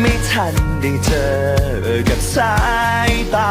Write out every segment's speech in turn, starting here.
ไม่ทันได้เจอกับสายตา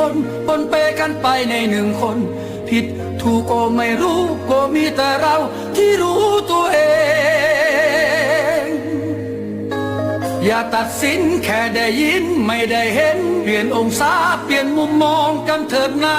คนปนเปกันไปในหนึ่งคน ผิดถูกก็ไม่รู้ก็มีแต่เราที่รู้ตัวเอง อย่าตัดสินแค่ได้ยินไม่ได้เห็น เปลี่ยนองศาเปลี่ยนมุมมองกันเถิดนะ